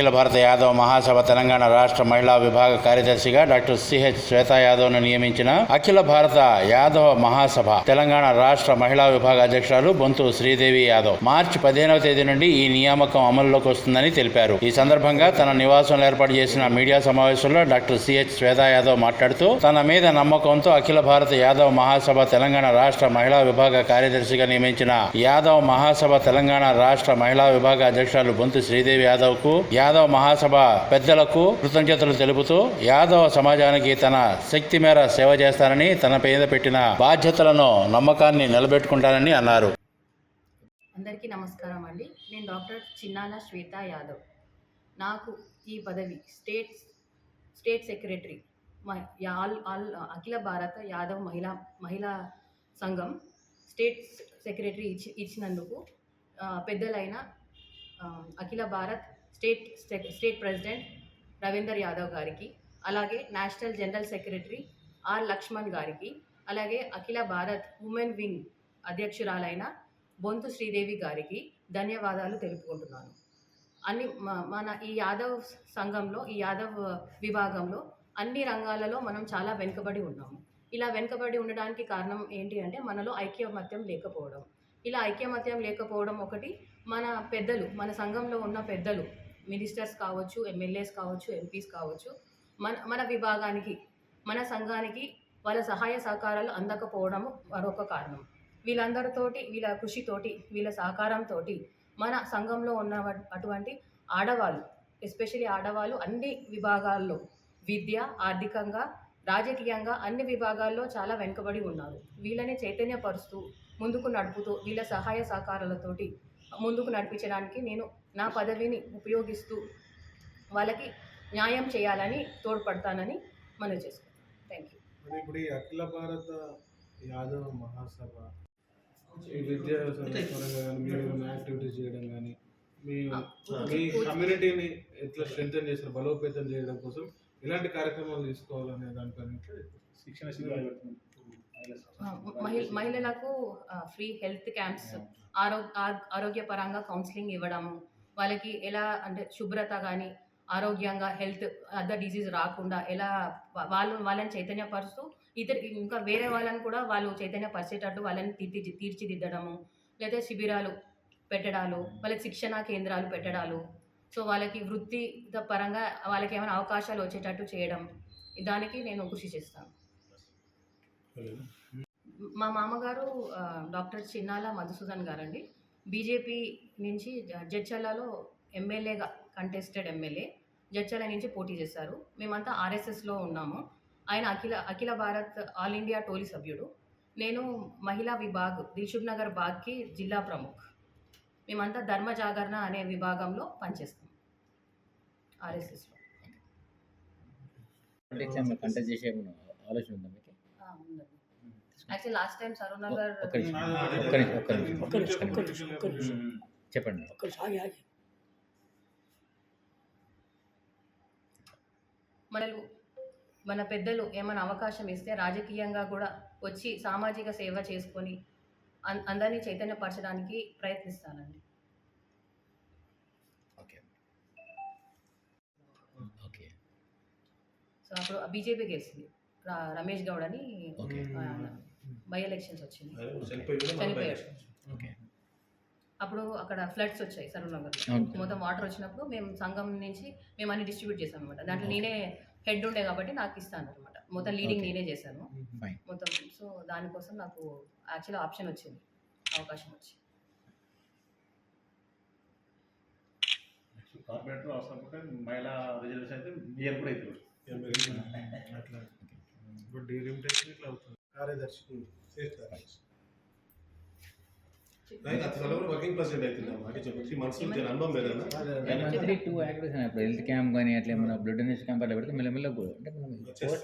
అఖిల భారత యాదవ్ మహాసభ తెలంగాణ రాష్ట్ర మహిళా విభాగ కార్యదర్శిగా డాక్టర్ సిహెచ్ శ్వేతా యాదవ్ను నియమించిన అఖిల భారత యాదవ మహాసభ తెలంగాణ రాష్ట్ర మహిళా విభాగ అధ్యక్షురాలు బొంతు శ్రీదేవి యాదవ్. మార్చి పదిహేనవ తేదీ నుండి ఈ నియామకం అమల్లోకి వస్తుందని తెలిపారు. ఈ సందర్భంగా తన నివాసంలో ఏర్పాటు చేసిన మీడియా సమావేశంలో డాక్టర్ సిహెచ్ శ్వేతా యాదవ్ మాట్లాడుతూ తన మీద నమ్మకంతో అఖిల భారత యాదవ్ మహాసభ తెలంగాణ రాష్ట్ర మహిళా విభాగ కార్యదర్శిగా నియమించిన యాదవ్ మహాసభ తెలంగాణ రాష్ట్ర మహిళా విభాగ అధ్యక్షురాలు బొంతు శ్రీదేవి యాదవ్కు యాదవ మహాసభ పెద్దలకు కృతజ్ఞతలు తెలుపుతూ యాదవ సమాజానికి తన శక్తి మేర సేవ చేస్తానని తన పేద పెట్టిన బాధ్యతలను నమ్మకాన్ని నిలబెట్టుకుంటానని అన్నారు. అందరికీ నమస్కారం అండి. నేను డాక్టర్ చిన్నాల శ్వేత యాదవ్. నాకు ఈ పదవి state state secretary yeah- all all Akhila Bharata Yadav Mahila Mahila Sangham state secretary ఇచ్చి ఇచ్చినందుకు పెద్దలైన Akhila Bharat state state state president Ravinder Yadav గారికి అలాగే national general secretary R Laxman గారికి అలాగే అఖిల భారత్ ఉమెన్ వింగ్ అధ్యక్షురాలైన బొంతు శ్రీదేవి గారికి ధన్యవాదాలు తెలుపుకుంటున్నాను. అన్ని మన ఈ యాదవ్ సంఘంలో ఈ యాదవ్ విభాగంలో అన్ని రంగాలలో మనం చాలా వెనుకబడి ఉన్నాము. ఇలా వెనుకబడి ఉండడానికి కారణం ఏంటి అంటే మనలో ఐక్యమత్యం లేకపోవడం. ఇలా ఐక్యమత్యం లేకపోవడం ఒకటి మన పెద్దలు మన సంఘంలో ఉన్న పెద్దలు మినిస్టర్స్ కావచ్చు ఎమ్మెల్యేస్ కావచ్చు ఎంపీస్ కావచ్చు మన మన విభాగానికి మన సంఘానికి వాళ్ళ సహాయ సహకారాలు అందకపోవడము మరొక కారణం. వీళ్ళందరితోటి వీళ్ళ కృషితోటి వీళ్ళ సహకారంతో మన సంఘంలో ఉన్న అటువంటి ఆడవాళ్ళు ఎస్పెషల్లీ ఆడవాళ్ళు అన్ని విభాగాల్లో విద్య ఆర్థికంగా రాజకీయంగా అన్ని విభాగాల్లో చాలా వెనుకబడి ఉన్నారు. వీళ్ళని చైతన్యపరుస్తూ ముందుకు నడుపుతూ వీళ్ళ సహాయ సహకారాలతోటి ముందుకు నడిపించడానికి నేను నా పదవిని ఉపయోగిస్తూ వాళ్ళకి న్యాయం చేయాలని తోడ్పడతానని మనం చేసుకుంటాం థ్యాంక్ యూ మరి ఇప్పుడు ఈ అఖిల భారత యాదవ మహాసభ ఈ విద్యా యాక్టివిటీస్ చేయడం కానీ మీ మీ కమ్యూనిటీని ఎట్లా స్ట్రెంథన్ చేసిన బలోపేతం చేయడం కోసం ఎలాంటి కార్యక్రమాలు తీసుకోవాలనే దానిపైన శిక్షణ శిబిరాలు మహిళలకు ఫ్రీ హెల్త్ క్యాంప్స్ ఆరో ఆ- ఆరోగ్యపరంగా కౌన్సిలింగ్ ఇవ్వడము వాళ్ళకి ఎలా అంటే శుభ్రత కానీ ఆరోగ్యంగా హెల్త్ అదర్ డిజీజ్ రాకుండా ఎలా వాళ్ళు వాళ్ళని చైతన్యపరుస్తూ ఇతర ఇంకా వేరే వాళ్ళని కూడా వాళ్ళు చైతన్యపరిచేటట్టు వాళ్ళని తీర్చి తీర్చిదిద్దడము లేదా శిబిరాలు పెట్టడాలు వాళ్ళకి శిక్షణా కేంద్రాలు పెట్టడాలు. సో వాళ్ళకి వృత్తి పరంగా వాళ్ళకి ఏమైనా అవకాశాలు వచ్చేటట్టు చేయడం దానికి నేను కృషి చేస్తాను. మా మామగారు డాక్టర్ చిన్నాల మధుసూదన్ గారండి. బీజేపీ నుంచి జ- ఎమ్మెల్యేగా కంటెస్టెడ్ ఎమ్మెల్యే. జడ్చర్ల నుంచి పోటీ చేశారు. మేమంతా ఆర్ఎస్ఎస్లో ఉన్నాము. ఆయన అఖిల అఖిల భారత్ ఆల్ ఇండియా టోలీ సభ్యుడు. నేను మహిళా విభాగ్ దిల్షుక్ నగర్ బాగ్కి జిల్లా ప్రముఖ్. మేమంతా ధర్మ జాగరణ అనే విభాగంలో పనిచేస్తాం. ఆర్ఎస్ఎస్లో. కంటెస్ట్ చేసే ఆలోచన ఉందా మీకు? ఉందండి. Actually last time Saroornagar ఒక్క నిమిషం. ఒక్క నిమిషం ఒక్క నిమిషం ఒక్క నిమిషం ఒక్క నిమిషం. ఒక్క నిమిషం చెప్పండి మనలు మన పెద్దలు ఏమైనా అవకాశం ఇస్తే రాజకీయంగా కూడా వచ్చి సామాజిక సేవ చేసుకొని అందరినీ చైతన్యపరచడానికి ప్రయత్నిస్తానండి. ఓకే. ఓకే. సో అప్పుడు బీజేపీ గెలిచింది. రమేష్ గౌడ్ అని ఓకే. బై ఎలక్షన్స్ వచ్చింది. చనిపోయాడు. అప్పుడు అక్కడ ఫ్లడ్స్ వచ్చాయి సరూర్ నగర్ అవును. మొత్తం వాటర్ వచ్చినప్పుడు మేము సంఘం నుంచి మేము అన్ని డిస్ట్రిబ్యూట్ చేసాం అనమాట దాంట్లో నేనే హెడ్ ఉండే కాబట్టి నాకు ఇస్తాను అనమాట మొత్తం లీడింగ్. నేనే చేశాను. మొత్తం సో దానికోసం నాకు యాక్చువల్ ఆప్షన్ వచ్చింది. అవకాశం వచ్చింది కార్పొరేటర్ అవసరం ఉంటే మహిళా రిజర్వేషన్ అయితే మేయర్ కూడా అవుతుంది ఇప్పుడు డీలిమిటేషన్ ఇట్లా అవుతుంది. కార్యదర్శి చేస్తారు. వర్కింగ్ ప్రెసిడెంట్ అంటే చెప్పి అనుభవం లేదన్నా మంత్లీ టూ యాక్టివిటీస్ ఇప్పుడు. హెల్త్ క్యాంప్ కానీ అట్లా ఏమైనా బ్లడ్ డొనేషన్ క్యాంప్ అట్లా పెడితే మెల్లమెల్ల కూడా అంటే మనం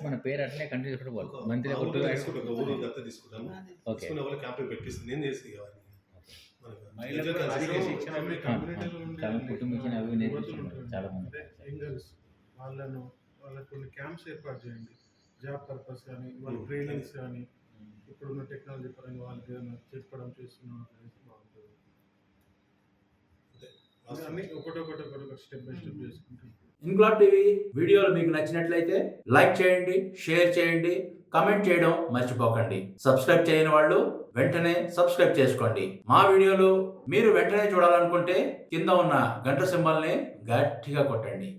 మన పేరు అట్లనే కంటిన్యూ చేసుకోవాలి ఒక టూ ఒక ఊరు దత్త తీసుకుంటాము. ఓకే వాళ్ళు క్యాంప్ పెట్టిస్తుంది. నేను చేసి ఇవ్వాలి చాలా మంది. వాళ్ళను వాళ్ళకి కొన్ని క్యాంప్స్ ఏర్పాటు చేయండి. జాబ్ పర్పస్ కానీ వాళ్ళ ట్రైనింగ్స్ కానీ ఇప్పుడున్న టెక్నాలజీ పరంగా వాళ్ళకి ఏదైనా చెప్పడం చేస్తున్నాం అనేది బాగుంటుంది. అన్ని ఒకటొకటి ఒకటొకటి స్టెప్ బై స్టెప్ చేసుకుంటాం. ఇన్క్లాబ్ టీవీ వీడియోలు మీకు నచ్చినట్లయితే లైక్ చేయండి షేర్ చేయండి కమెంట్ చేయడం మర్చిపోకండి. సబ్స్క్రైబ్ చేయని వాళ్ళు వెంటనే సబ్స్క్రైబ్ చేసుకోండి. మా వీడియోలు మీరు వెంటనే చూడాలనుకుంటే కింద ఉన్న గంట సింబల్ని గట్టిగా కొట్టండి.